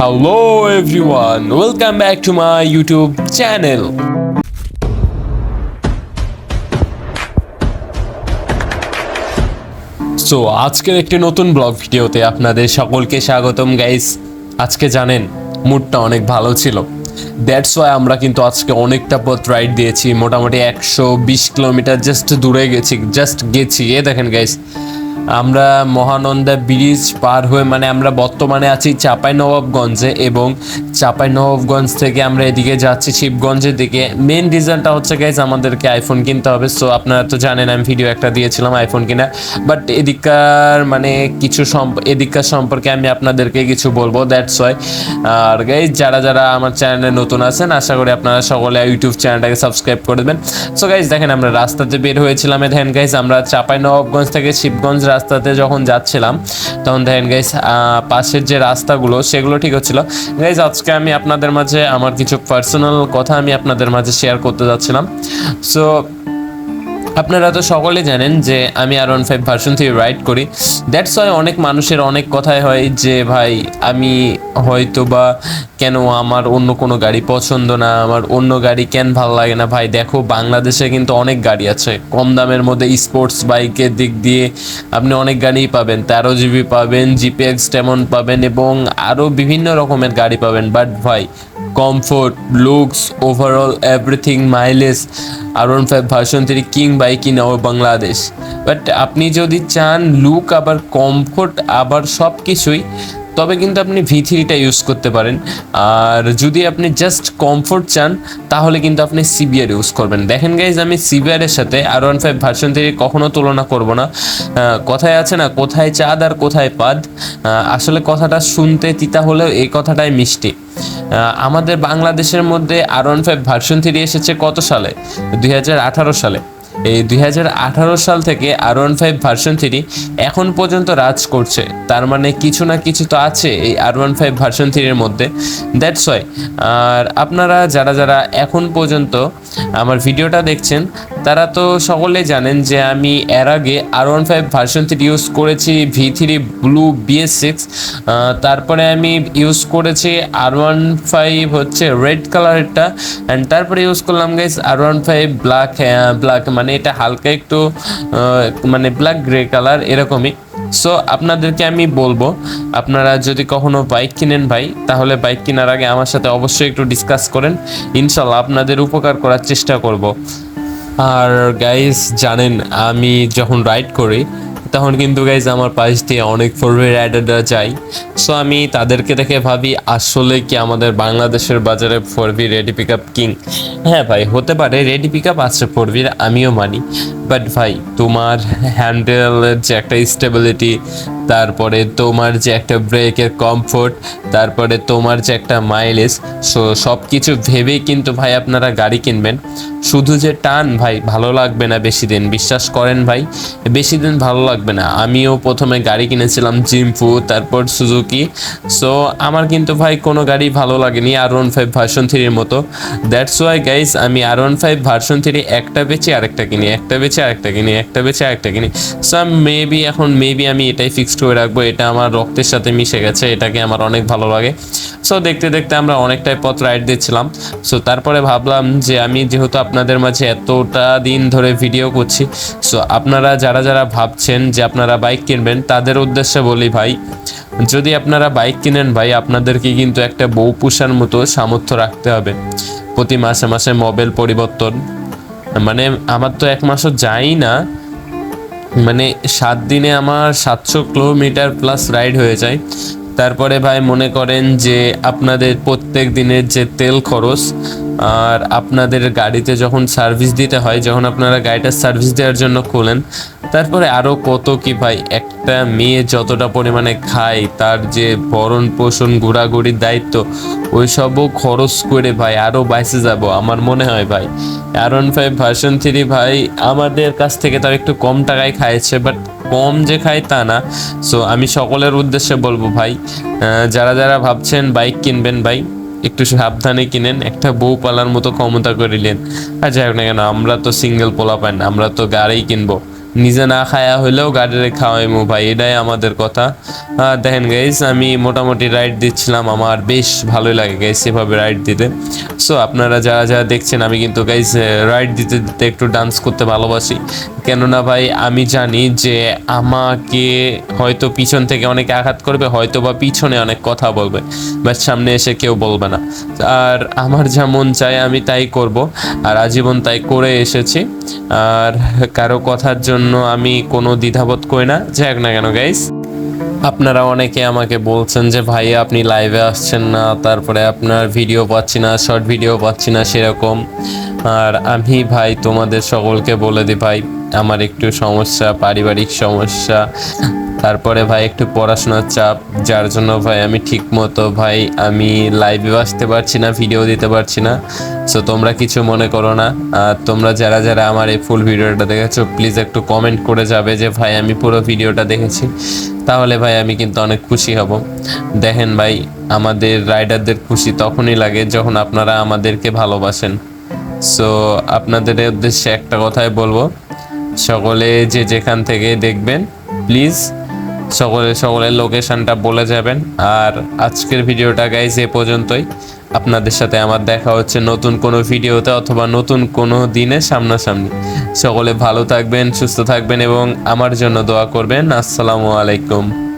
Hello everyone, welcome back to my YouTube channel. So আজকের একটি নতুন ব্লগ ভিডিওতে আপনাদের সকলকে স্বাগতম গাইস আজকে জানেন মুডটা অনেক ভালো ছিল। দ্যাটস ওয়াই আমরা কিন্তু আজকে অনেকটা পথ রাইড দিয়েছি। মোটামুটি একশো বিশ কিলোমিটার জাস্ট দূরে গেছি জাস্ট গেছি। এ দেখেন গাইস আমরা মহানন্দা ব্রিজ পার হয়ে মানে আমরা বর্তমানে আছি চাপাই নবাবগঞ্জে এবং চাপাই নবাবগঞ্জ থেকে আমরা এদিকে যাচ্ছি শিবগঞ্জের দিকে। মেন রিজনটা হচ্ছে গাইজ আমাদেরকে আইফোন কিনতে হবে। সো আপনারা তো জানেন, আমি ভিডিও একটা দিয়েছিলাম আইফোন কিনা। বাট এদিককার মানে কিছু এদিককার সম্পর্কে আমি আপনাদেরকে কিছু বলব দ্যাটস ওয়াই আর গাইজ যারা যারা আমার চ্যানেলে নতুন আছেন, আশা করি আপনারা সকলে ইউটিউব চ্যানেলটাকে সাবস্ক্রাইব করে দেবেন। সো গাইজ দেখেন, আমরা রাস্তাতে বের হয়েছিলাম। দেখেন গাইজ আমরা চাপাই নবাবগঞ্জ থেকে শিবগঞ্জ রাস্তাতে যখন যাচ্ছিলাম, তখন দেখেন গাইজ পাশের যে রাস্তাগুলো, সেগুলো ঠিক হচ্ছিল। গাইজ আজকে আমি আপনাদের মাঝে আমার কিছু পার্সোনাল কথা আমি আপনাদের মাঝে শেয়ার করতে যাচ্ছিলাম। সো আপনারা তো সকলে জানেন যে আমি আর ওয়ান ফাইভ ভার্সন থেকে রাইড করি। দ্যাটস ওয়াই অনেক মানুষের অনেক কথাই হয় যে, ভাই, আমি হয়তো বা কেন আমার অন্য কোনো গাড়ি পছন্দ না, আমার অন্য গাড়ি কেন ভালো লাগে না? ভাই, দেখো, বাংলাদেশে কিন্তু অনেক গাড়ি আছে। কম দামের মধ্যে স্পোর্টস বাইকের দিক দিয়ে আপনি অনেক গাড়িই পাবেন। তেরো জিবি পাবেন জিপিএক্স তেমন পাবেন এবং আরও বিভিন্ন রকমের গাড়ি পাবেন। বাট ভাই comfort looks overall everything mileage R one five version three king bike in our Bangladesh but আপনি যদি চান লুক আবার কমফোর্ট আবার সব কিছুই তবে কিন্তু আপনি ভি থ্রিটা ইউজ করতে পারেন। আর যদি আপনি জাস্ট কমফোর্ট চান, তাহলে কিন্তু আপনি সিবিআর ইউজ করবেন। দেখেন গাইজ আমি সিবিআরের সাথে R one five version three কখনো তুলনা করব না। কথায় আছে না, কোথায় চাঁদ আর কোথায় পাদ? আসলে কথাটা শুনতে তিতা হলেও এই কথাটাই মিষ্টি। আমাদের বাংলাদেশের মধ্যে R one five version three এসেছে কত সালে? দুই হাজার আঠারো সালে। এই দুই হাজার আঠারো সাল থেকে R one five version three এখন পর্যন্ত রাজ করছে। তার মানে কিছু না কিছু তো আছে এই আর ওয়ান ফাইভ ভার্সন থ্রির মধ্যে। দ্যাটস ওয়াই আর আপনারা যারা যারা এখন পর্যন্ত আমার ভিডিওটা দেখছেন তারা তো সকলেই জানেন যে আমি এর আগে R one five version three use করেছি V three blue BS six তারপরে আমি ইউজ করেছি আর ওয়ান ফাইভ হচ্ছে রেড কালারেরটা অ্যান্ড তারপরে ইউজ করলাম guys R one five black black মানে এটা হালকা একটু মানে ব্ল্যাক গ্রে কালার এরকমই। সো আপনাদেরকে আমি বলব, আপনারা যদি কখনো বাইক কিনেন ভাই, তাহলে বাইক কেনার আগে আমার সাথে অবশ্যই একটু ডিসকাস করেন, ইনশাল্লাহ আপনাদের উপকার করার চেষ্টা করব। আর গাইজ জানেন, আমি যখন রাইড করি, তখন কিন্তু গাইজ আমার পাশ দিয়ে অনেক ফোর রাইডাররা যায়। সো আমি তাদেরকে দেখে ভাবি, আসলে কি আমাদের বাংলাদেশের বাজারে four V ready pick up king হ্যাঁ ভাই, হতে পারে রেডি পিক আপ আছে ফোর ভির আমিও মানি। বাট ভাই, তোমার হ্যান্ডেলের যে একটা স্টেবিলিটি তারপরে তোমার যে একটা ব্রেকের কমফোর্ট তারপরে তোমার যে একটা মাইলেজ সো সব কিছু ভেবেই কিন্তু ভাই আপনারা গাড়ি কিনবেন। শুধু যে টান ভাই, ভালো লাগবে না বেশি দিন, বিশ্বাস করেন ভাই, বেশি দিন ভালো লাগবে না। আমিও প্রথমে গাড়ি কিনেছিলাম জিম্পু, তারপর সুজুকি সো আমার কিন্তু ভাই কোনো গাড়ি ভালো লাগেনি আর ওয়ান ফাইভ ভার্সন থ্রির মতো। দ্যাটস ওয়াই গাইস আমি R one five version three একটা বেচে, আরেকটা কিনি। একটা বেচে আরেকটা কিনি, একটা বেচে আরেকটা কিনি। সো মেবি এখন মেবি আমি এটাই ফিক্সড করে রাখব, এটা আমার রক্তের সাথে মিশে গেছে, এটাকে আমার অনেক ভালো লাগে। সো দেখতে দেখতে আমরা অনেকটাই পথ রাইড দিচ্ছিলাম। সো তারপরে ভাবলাম যে আমি যেহেতু আপনাদের মাঝে এতটা দিন ধরে ভিডিও করছি সো আপনারা যারা যারা ভাবছেন যে আপনারা বাইক কিনবেন, তাদের উদ্দেশ্যে বলি ভাই, যদি আপনারা বাইক কিনেন ভাই, আপনাদেরকে কিন্তু একটা বউ পুষার মতো সামর্থ্য রাখতে হবে। প্রতি মাসে মাসে মোবাইল পরিবর্তন মানে আমার তো এক মাসও যাই না। মানে সাত দিনে আমার সাতশো কিলোমিটার প্লাস রাইড হয়ে যায়। তারপরে ভাই মনে করেন যে আপনাদের প্রত্যেক দিনের যে তেল খরচ, আর আপনাদের গাড়িতে যখন সার্ভিস দিতে হয়, যখন আপনারা গাড়িটা সার্ভিস দেওয়ার জন্য খোলেন, তারপরে আরও কত কি ভাই, একটা মেয়ে যতটা পরিমাণে খায়, তার যে ভরণ পোষণ, ঘোরাঘুরির দায়িত্ব ওই সবও খরচ করে ভাই আরও বাইসে যাব আমার মনে হয় ভাই। ওয়ান ফাইভ ভার্সন থ্রি ভাই আমাদের কাছ থেকে তার একটু কম টাকায় খাইছে বাট কম যে খায় তা না। সো আমি সকলের উদ্দেশ্যে বলব ভাই যারা যারা ভাবছেন বাইক কিনবেন ভাই, একটু সাবধানে কিনেন, একটা বউ পালার মতো ক্ষমতা করিলেন আর যাই হোক না কেন, আমরা তো সিঙ্গেল পোলা পাই না আমরা তো গাড়ি কিনবো। নিজে না খায়া হইলেও গাড়িরে খাওয়াইমু ভাই, এটাই আমাদের কথা। দেখেন গাইস আমি মোটামুটি রাইড দিচ্ছিলাম, আমার বেশ ভালোই লাগে গাইস এভাবে রাইড দিতে। সো আপনারা যারা যারা দেখছেন, আমি কিন্তু গাইস রাইড দিতে দিতে একটু ডান্স করতে ভালোবাসি। কেননা ভাই, আমি জানি যে আমাকে হয়তো পিছন থেকে অনেকে আঘাত করবে, হয়তো বা পিছনে অনেক কথা বলবে বাট সামনে এসে কেউ বলবে না। আর আমার যেমন চাই আমি তাই করব, আর আজীবন তাই করে এসেছি। আর কারও কথার জন্য আমি কোনো দ্বিধাবোধ করি না। যাক না কেন গাইস আপনারা অনেকে আমাকে বলছেন যে ভাই আপনি লাইভে আসছেন না, তারপরে আপনার ভিডিও পাচ্ছি না শর্ট ভিডিও পাচ্ছি না, সেরকম। আর আমি, ভাই, তোমাদের সকলকে বলে দিই, ভাই, আমার একটু সমস্যা, পারিবারিক সমস্যা। তারপরে ভাই একটু পড়াশোনার চাপ, যার জন্য ভাই আমি ঠিক মতো ভাই আমি লাইভে আসতে পারছি না ভিডিও দিতে পারছি না। সো তোমরা কিছু মনে করো না। আর তোমরা যারা যারা আমার এই ফুল ভিডিওটা দেখেছ প্লিজ একটু কমেন্ট করে যাবে যে ভাই আমি পুরো ভিডিওটা দেখেছি। তাহলে ভাই আমি কিন্তু অনেক খুশি হব। দেখেন ভাই, আমাদের রাইডারদের খুশি তখনই লাগে যখন আপনারা আমাদেরকে ভালোবাসেন। সো আপনাদের উদ্দেশ্যে একটা কথাই বলব, সকলে যে যেখান থেকে দেখবেন প্লিজ সকলে সকলের লোকেশনটা বলে যাবেন। আর আজকের ভিডিওটা গাইজ এ পর্যন্তই। আপনাদের সাথে আমার দেখা হচ্ছে নতুন কোনো ভিডিওতে অথবা নতুন কোনো দিনে সামনাসামনি। সকলে ভালো থাকবেন, সুস্থ থাকবেন এবং আমার জন্য দোয়া করবেন। আসসালামু আলাইকুম।